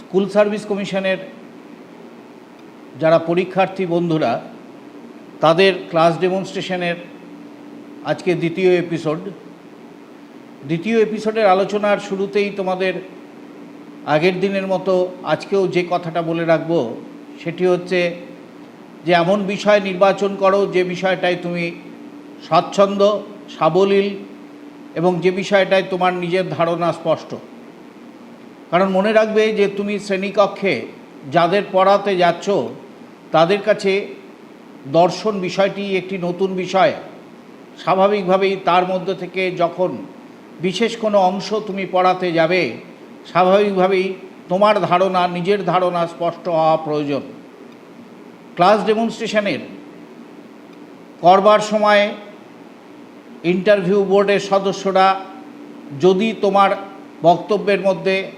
School service কমিশনের যারা পরীক্ষার্থী বন্ধুরা, তাদের ক্লাস ডেমনস্ট্রেশনের আজকে দ্বিতীয় এপিসোড। দ্বিতীয় এপিসোডের আলোচনার শুরুতেই তোমাদের আগের দিনের মতো আজকেও যে কথাটা বলে রাখব, সেটি হচ্ছে যে এমন বিষয় নির্বাচন করো যে বিষয়টায় তুমি স্বাচ্ছন্দ্য, সাবলীল এবং যে বিষয়টায় তোমার নিজের ধারণা স্পষ্ট। কারণ মনে রাখবে যে তুমি শ্রেণীকক্ষে যাদের পড়াতে যাচ্ছ, তাদের কাছে দর্শন বিষয়টি একটি নতুন বিষয়। স্বাভাবিকভাবেই তার মধ্যে থেকে যখন বিশেষ কোনো অংশ তুমি পড়াতে যাবে, স্বাভাবিকভাবেই তোমার ধারণা, নিজের ধারণা স্পষ্ট হওয়া প্রয়োজন। ক্লাস ডেমনস্ট্রেশনের করবার সময় ইন্টারভিউ বোর্ডের সদস্যরা যদি তোমার বক্তব্যের মধ্যে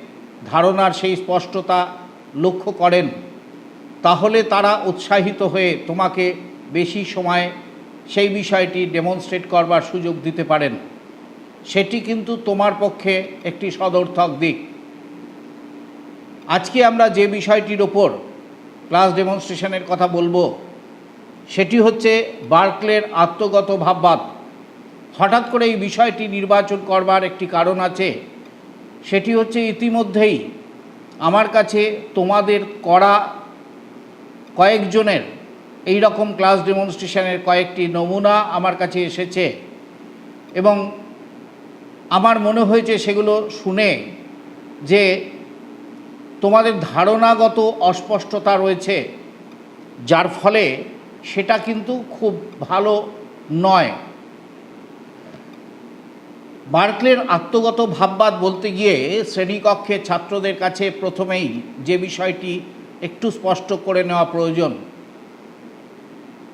ধারণার সেই স্পষ্টতা লক্ষ্য করেন, তাহলে তারা উৎসাহিত হয়ে তোমাকে বেশি সময় সেই বিষয়টি ডেমনস্ট্রেট করবার সুযোগ দিতে পারেন। সেটি কিন্তু তোমার পক্ষে একটি সদর্থক দিক। আজকে আমরা যে বিষয়টির ওপর ক্লাস ডেমনস্ট্রেশনের কথা বলব, সেটি হচ্ছে বার্কলের আত্মগত ভাববাদ। হঠাৎ করে এই বিষয়টি নির্বাচন করবার একটি কারণ আছে। সেটি হচ্ছে ইতিমধ্যেই আমার কাছে তোমাদের করা কয়েকজনের এই রকম ক্লাস ডেমনস্ট্রেশনের কয়েকটি নমুনা আমার কাছে এসেছে এবং আমার মনে হয়েছে সেগুলো শুনে যে তোমাদের ধারণাগত অস্পষ্টতা রয়েছে, যার ফলে সেটা কিন্তু খুব ভালো নয়। বার্কলের আত্মগত ভাববাদ বলতে গিয়ে শ্রেণীকক্ষে ছাত্রদের কাছে প্রথমেই যে বিষয়টি একটু স্পষ্ট করে নেওয়া প্রয়োজন।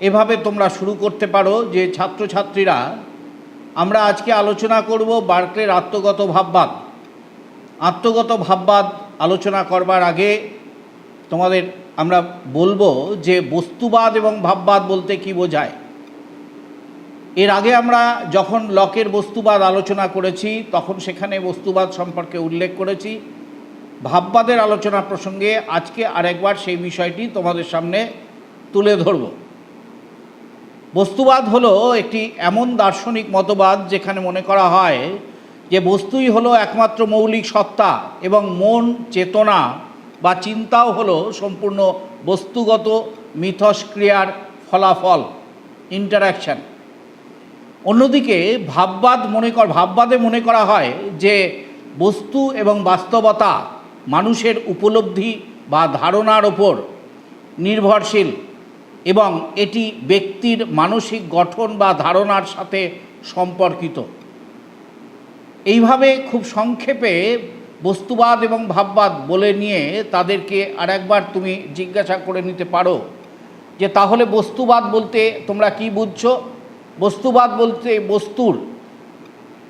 এভাবে তোমরা শুরু করতে পারো যে ছাত্রছাত্রীরা, আমরা আজকে আলোচনা করব বার্কলের আত্মগত ভাববাদ। আত্মগত ভাববাদ আলোচনা করবার আগে তোমাদের আমরা বলব যে বস্তুবাদ এবং ভাববাদ বলতে কি বোঝায়। এর আগে আমরা যখন লকের বস্তুবাদ আলোচনা করেছি, তখন সেখানে বস্তুবাদ সম্পর্কে উল্লেখ করেছি। ভাববাদের আলোচনা প্রসঙ্গে আজকে আরেকবার সেই বিষয়টি তোমাদের সামনে তুলে ধরব। বস্তুবাদ হলো একটি এমন দার্শনিক মতবাদ যেখানে মনে করা হয় যে বস্তুই হলো একমাত্র মৌলিক সত্তা এবং মন, চেতনা বা চিন্তাও হলো সম্পূর্ণ বস্তুগত মিথস্ক্রিয়ার ফলাফল ইন্টারাকশান অন্যদিকে ভাববাদ মনে কর, ভাববাদে মনে করা হয় যে বস্তু এবং বাস্তবতা মানুষের উপলব্ধি বা ধারণার ওপর নির্ভরশীল এবং এটি ব্যক্তির মানসিক গঠন বা ধারণার সাথে সম্পর্কিত। এইভাবে খুব সংক্ষেপে বস্তুবাদ এবং ভাববাদ বলে নিয়ে তাদেরকে আরেকবার তুমি জিজ্ঞাসা করে নিতে পারো যে তাহলে বস্তুবাদ বলতে তোমরা কি বুঝছ? বস্তুবাদ বলতে বস্তুর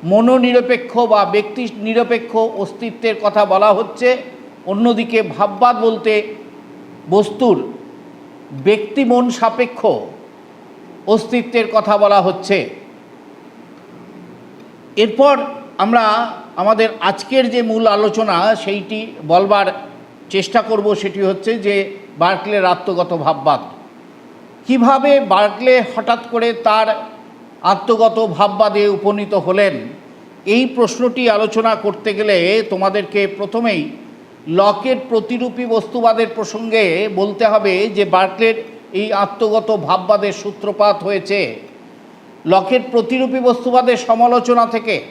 মনোনিরপেক্ষ বা ব্যক্তি নিরপেক্ষ অস্তিত্বের কথা বলা হচ্ছে। অন্যদিকে ভাববাদ বলতে বস্তুর ব্যক্তি মন সাপেক্ষ অস্তিত্বের কথা বলা হচ্ছে। এরপর আমরা আমাদের আজকের যে মূল আলোচনা সেইটি বলবার চেষ্টা করব, সেটি হচ্ছে যে বার্কলের আত্মগত ভাববাদ। কীভাবে বার্কলে হঠাৎ করে তার আত্মগত ভাববাদে উপনীত হলেন। এই প্রশ্নটি আলোচনা করতে গেলে তোমাদেরকে প্রথমেই লকের প্রতিরূপী বস্তুবাদের প্রসঙ্গে বলতে হবে যে বার্কলের এই আত্মগত ভাববাদের সূত্রপাত হয়েছে। লকের প্রতিরূপী বস্তুবাদের সমালোচনা থেকে।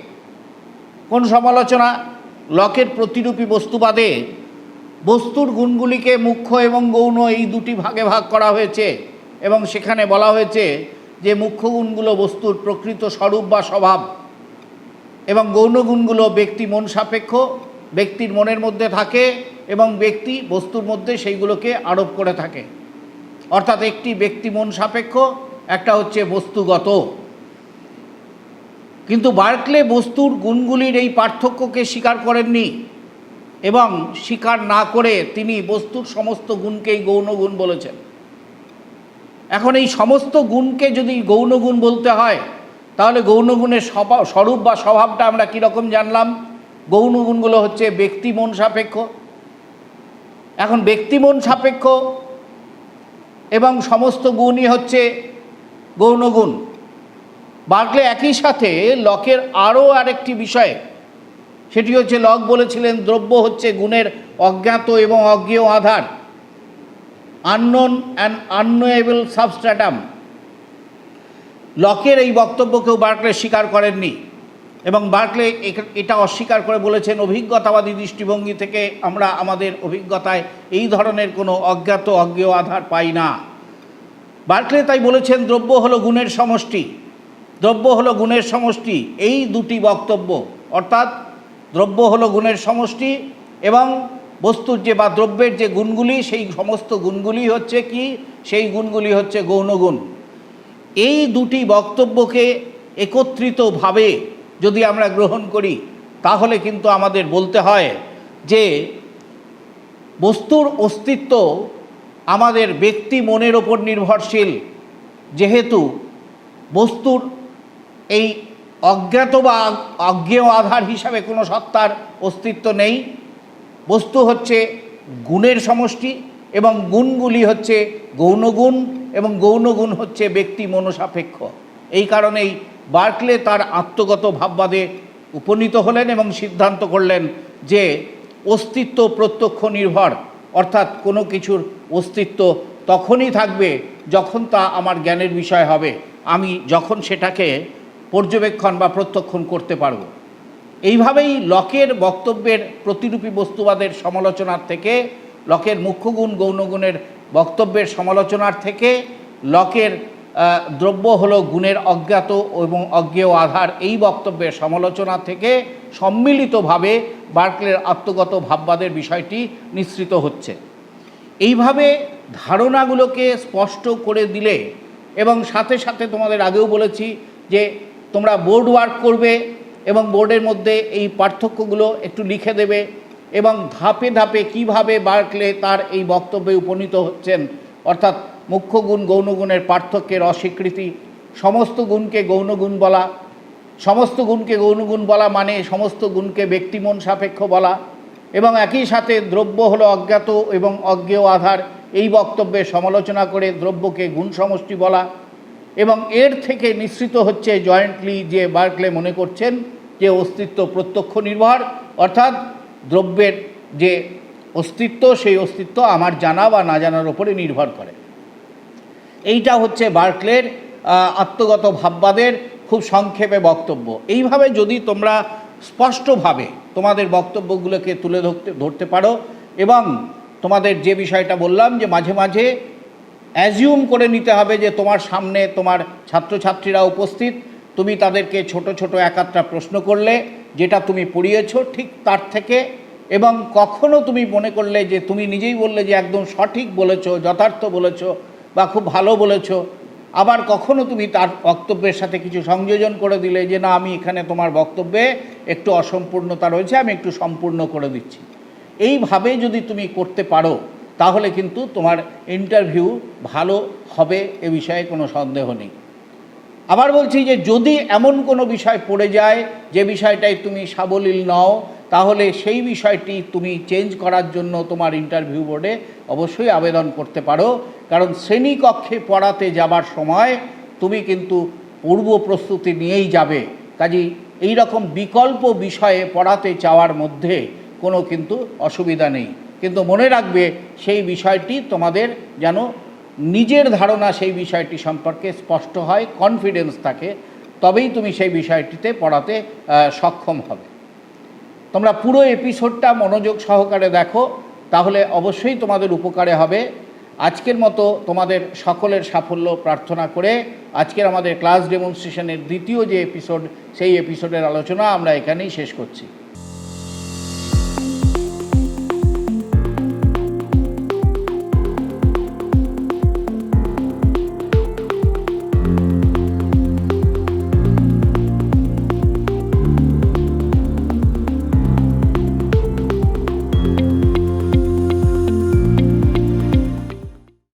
কোন সমালোচনা? লকের প্রতিরূপী বস্তুবাদে বস্তুর গুণগুলিকে মুখ্য এবং গৌণ এই দুটি ভাগে ভাগ করা হয়েছে এবং সেখানে বলা হয়েছে যে মুখ্য গুণগুলো বস্তুর প্রকৃত স্বরূপ বা স্বভাব এবং গৌণ গুণগুলো ব্যক্তি মন সাপেক্ষ, ব্যক্তির মনের মধ্যে থাকে এবং ব্যক্তি বস্তুর মধ্যে সেইগুলোকে আরোপ করে থাকে। অর্থাৎ একটি ব্যক্তি মন সাপেক্ষ, একটা হচ্ছে বস্তুগত। কিন্তু বার্কলে বস্তুর গুণগুলির এই পার্থক্যকে স্বীকার করেননি এবং স্বীকার না করে তিনি বস্তুর সমস্ত গুণকেই গৌণ গুণ বলেছেন। এখন এই সমস্ত গুণকে যদি গৌণ গুণ বলতে হয়, তাহলে গৌণগুণের স্বরূপ বা স্বভাবটা আমরা কীরকম জানলাম? গৌণগুণগুলো হচ্ছে ব্যক্তি মন সাপেক্ষ। এখন ব্যক্তি মন সাপেক্ষ এবং সমস্ত গুণই হচ্ছে গৌণগুণ। বার্কলে একই সাথে লকের আরও আরেকটি বিষয়, সেটি হচ্ছে লক বলেছিলেন, দ্রব্য হচ্ছে গুণের অজ্ঞাত এবং অজ্ঞেয় আধার। আননোন অ্যান্ড আননোয়েবল সাবস্ট্রাটাম লকের এই বক্তব্যকেও বার্কলে স্বীকার করেননি। এবং বার্কলে এটা অস্বীকার করে বলেছেন, অভিজ্ঞতাবাদী দৃষ্টিভঙ্গি থেকে আমরা আমাদের অভিজ্ঞতায় এই ধরনের কোনো অজ্ঞাত, অজ্ঞেয় আধার পাই না। বার্কলে তাই বলেছেন, দ্রব্য হলো গুণের সমষ্টি। দ্রব্য হলো গুণের সমষ্টি। এই দুটি বক্তব্য, অর্থাৎ দ্রব্য হলো গুণের সমষ্টি এবং বস্তুর যে বা দ্রব্যের যে গুণগুলি, সেই সমস্ত গুণগুলি হচ্ছে কি? সেই গুণগুলি হচ্ছে গৌণগুণ। এই দুটি বক্তব্যকে একত্রিতভাবে যদি আমরা গ্রহণ করি, তাহলে কিন্তু আমাদের বলতে হয় যে, বস্তুর অস্তিত্ব আমাদের ব্যক্তি মনের ওপর নির্ভরশীল। যেহেতু বস্তুর এই অজ্ঞাত বা অজ্ঞেয় আধার হিসাবে কোনো সত্তার অস্তিত্ব নেই বস্তু হচ্ছে গুণের সমষ্টি এবং গুণগুলি হচ্ছে গৌণগুণ এবং গৌণগুণ হচ্ছে ব্যক্তি মনসাপেক্ষ। এই কারণেই বার্কলে তার আত্মগত ভাববাদে উপনীত হলেন এবং সিদ্ধান্ত করলেন যে অস্তিত্ব প্রত্যক্ষ নির্ভর, অর্থাৎ কোনো কিছুর অস্তিত্ব তখনই থাকবে যখন তা আমার জ্ঞানের বিষয় হবে। আমি যখন সেটাকে পর্যবেক্ষণ বা প্রত্যক্ষণ করতে পারব। এইভাবেই লকের বক্তব্যের প্রতিরূপী বস্তুবাদের সমালোচনার থেকে, লকের মুখ্যগুণ, গৌণগুণের বক্তব্যের সমালোচনার থেকে, লকের দ্রব্য হলো গুণের অজ্ঞাত এবং অজ্ঞেয় আধার, এই বক্তব্যের সমালোচনা থেকে সম্মিলিতভাবে বার্কলের আত্মগত ভাববাদের বিষয়টি নিঃসৃত হচ্ছে। এইভাবে ধারণাগুলোকে স্পষ্ট করে দিলে, এবং সাথে সাথে তোমাদের আগেও বলেছি যে তোমরা বোর্ড ওয়ার্ক করবে এবং বোর্ডের মধ্যে এই পার্থক্যগুলো একটু লিখে দেবে এবং ধাপে ধাপে কীভাবে বার্কলে তার এই বক্তব্যে উপনীত হচ্ছেন, অর্থাৎ মুখ্য গুণ গৌণগুণের পার্থক্যের অস্বীকৃতি, সমস্ত গুণকে গৌণগুণ বলা, সমস্ত গুণকে গৌণগুণ বলা মানে সমস্ত গুণকে ব্যক্তিমন সাপেক্ষ বলা, এবং একই সাথে দ্রব্য হলো অজ্ঞাত এবং অজ্ঞেয় আধার, এই বক্তব্যের সমালোচনা করে দ্রব্যকে গুণ সমষ্টি বলা এবং এর থেকে নিঃসৃত হচ্ছে জয়েন্টলি যে বার্কলে মনে করছেন যে অস্তিত্ব প্রত্যক্ষ নির্ভর, অর্থাৎ দ্রব্যের যে অস্তিত্ব, সেই অস্তিত্ব আমার জানা বা না জানার উপরে নির্ভর করে। এইটা হচ্ছে বার্কলের আত্মগত ভাববাদের খুব সংক্ষেপে বক্তব্য। এইভাবে যদি তোমরা স্পষ্টভাবে তোমাদের বক্তব্যগুলোকে তুলে ধরতে ধরতে পারো এবং তোমাদের যে বিষয়টা বললাম যে মাঝে মাঝে অ্যাজিউম করে নিতে হবে যে তোমার সামনে তোমার ছাত্রছাত্রীরা উপস্থিত। তুমি তাদেরকে ছোট ছোট একাত্রা প্রশ্ন করলে, যেটা তুমি পড়িয়েছো ঠিক তার থেকে, এবং কখনো তুমি মনে করলে যে তুমি নিজেই বললে যে একদম সঠিক বলেছ, যথার্থ বলেছ, বা খুব ভালো বলেছ। আবার কখনো তুমি তার বক্তব্যের সাথে কিছু সংযোজন করে দিলে যে না, আমি এখানে তোমার বক্তব্যে একটু অসম্পূর্ণতা রয়েছে, আমি একটু সম্পূর্ণ করে দিচ্ছি। এইভাবে যদি তুমি করতে পারো তাহলে কিন্তু তোমার ইন্টারভিউ ভালো হবে, এ বিষয়ে কোনো সন্দেহ নেই। আবার বলছি যে যদি এমন কোনো বিষয় পড়ে যায়, যে বিষয়টাই তুমি সাবলীল নও, তাহলে সেই বিষয়টি তুমি চেঞ্জ করার জন্য তোমার ইন্টারভিউ বোর্ডে অবশ্যই আবেদন করতে পারো। কারণ শ্রেণীকক্ষে পড়াতে যাবার সময় তুমি কিন্তু পূর্ব প্রস্তুতি নিয়েই যাবে। কাজেই এই রকম বিকল্প বিষয়ে পড়াতে চাওয়ার মধ্যে কোনো কিন্তু অসুবিধা নেই। কিন্তু মনে রাখবে সেই বিষয়টি তোমাদের যেন নিজের ধারণা সেই বিষয়টি সম্পর্কে স্পষ্ট হয় কনফিডেন্স থাকে, তবেই তুমি সেই বিষয়টিতে পড়াতে সক্ষম হবে। তোমরা পুরো এপিসোডটা মনোযোগ সহকারে দেখো, তাহলে অবশ্যই তোমাদের উপকারে হবে। আজকের মতো তোমাদের সকলের সাফল্য প্রার্থনা করে আজকের আমাদের ক্লাস ডেমনস্ট্রেশনের দ্বিতীয় যে এপিসোড সেই এপিসোডের আলোচনা আমরা এখানেই শেষ করছি।